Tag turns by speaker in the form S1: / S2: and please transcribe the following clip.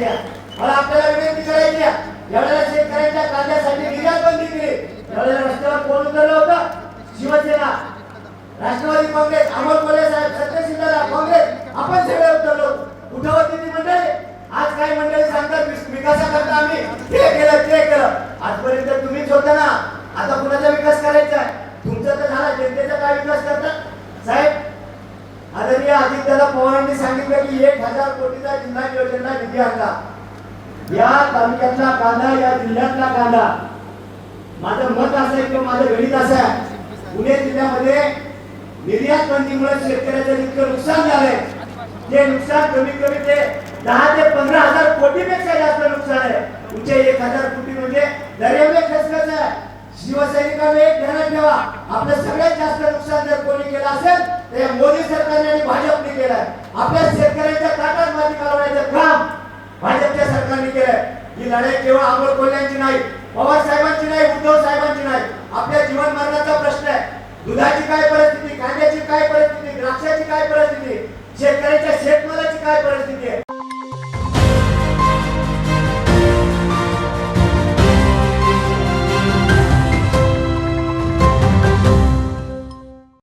S1: समस्या मला आपल्याला विनंती करायची एवढ्या शेतकऱ्यांच्या कांद्यासाठी निर्यात बंदी दिली एवढ्या रस्त्यावर कोण उतरलं होतं? शिवसेना. राष्ट्रवादी काँग्रेस. अमोल कोल्हे साहेब सत्यशिंदाला काँग्रेस. आपण सगळे उतरलो. उठावती ती मंडळी? आज काही मंडळी सांगतात विकासाकरता आम्ही. आदित्यला पवारांनी सांगितलं की एक हजार कोटीचा जिल्हा योजना निधी आणला या तालुक्यातला कांदा या जिल्ह्यातला कांदा. माझं मत असं आहे किंवा माझं गणित असं आहे पुणे जिल्ह्यामध्ये निर्यात बंदीमुळे शेतकऱ्याचं इतकं नुकसान झालंय. ते नुकसान कमीत कमी ते दहा ते पंधरा हजार कोटीपेक्षा जास्त नुकसान आहे. तुमचे एक हजार कोटी म्हणजे दर्यावे खसखस आहे? शिवसैनिकांना एक ध्यानात ठेवा. आपलं सगळ्यात जास्त नुकसान जर कोणी केलं असेल तर मोदी सरकारने आणि भाजपने केलाय. आपल्या शेतकऱ्यांच्या ताटात माती कालवण्याचं काम भाजपच्या सरकारने केलंय. ही लढाई केवळ आंबोळ कोल्ह्यांची नाही पवार साहेबांची नाही उद्धव साहेबांची नाही. आपल्या जीवन मरणाचा प्रश्न आहे. दुधाची काय परिस्थिती कांद्याची काय परिस्थिती द्राक्षाची काय परिस्थिती शेतकऱ्याच्या शेतमालाची काय परिस्थिती?